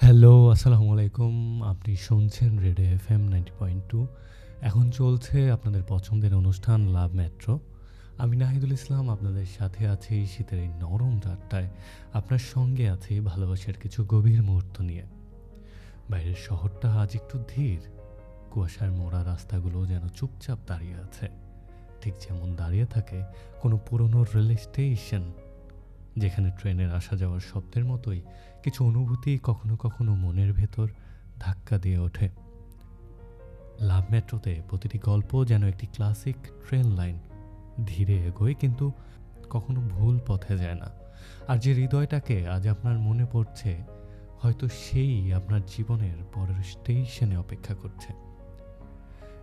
Hello, আসসালামু আলাইকুম। আপনি শুনছেন radio F M ninety point two. এখন চলছে আপনাদের পছন্দের অনুষ্ঠান লাভ মেট্রো আমি নাহিদুল ইসলাম, আপনাদের সাথে আছি শীতের এই নরম রাতটায়। আপনার সঙ্গে আছি ভালোবাসার কিছু গভীর মুহূর্ত নিয়ে। বাইরের শহরটা আজ একটু ধীর। কুয়াশার মোড়া রাস্তাগুলো যেন চুপচাপ দাঁড়িয়ে আছে। ঠিক যেমন দাঁড়িয়ে থাকে কোনো পুরনো রেল স্টেশন। যেখানে ট্রেনের আসা যাওয়ার শব্দের মতোই কিছু অনুভূতি কখনো কখনো মনের ভেতর ধাক্কা দিয়ে ওঠে। লাভ মেট্রোতে প্রতিটি গল্প যেন একটি ক্লাসিক ট্রেন লাইন। ধীরে এগোয় কিন্তু কখনো ভুল পথে যায় না। আর যে হৃদয়টাকে আজ আপনার মনে পড়ছে, হয়তো সেই আপনার জীবনের পরের স্টেশনে অপেক্ষা করছে।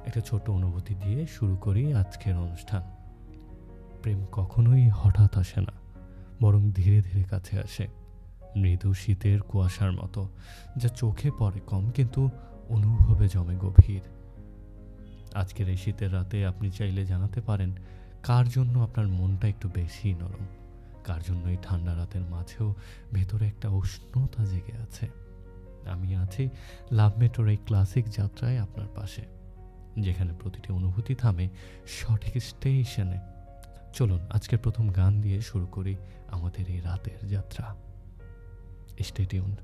একটা ছোট অনুভূতি দিয়ে শুরু করি আজকের অনুষ্ঠান। প্রেম কখনোই হঠাৎ আসে না। বরং ধীরে ধীরে কাছে আসে। মৃদু শীতের কুয়াশার মতো, যা চোখে পড়ে কম কিন্তু অনুভবে জমে গভীর। আজকের এই শীতের রাতে আপনি চাইলে জানাতে পারেন, কার জন্য আপনার মনটা একটু বেশি নরম? কার জন্য এই ঠান্ডা রাতের মাঝেও ভেতরে একটা উষ্ণতা জেগে আছে? আমি আছি লাভ মেট্রোর এই ক্লাসিক যাত্রায় আপনার পাশে, যেখানে প্রতিটি অনুভূতি থামে সঠিক স্টেশনে। চলুন আজকের প্রথম গান দিয়ে শুরু করি আমাদের এই রাতের যাত্রা। স্টেটিউন্ড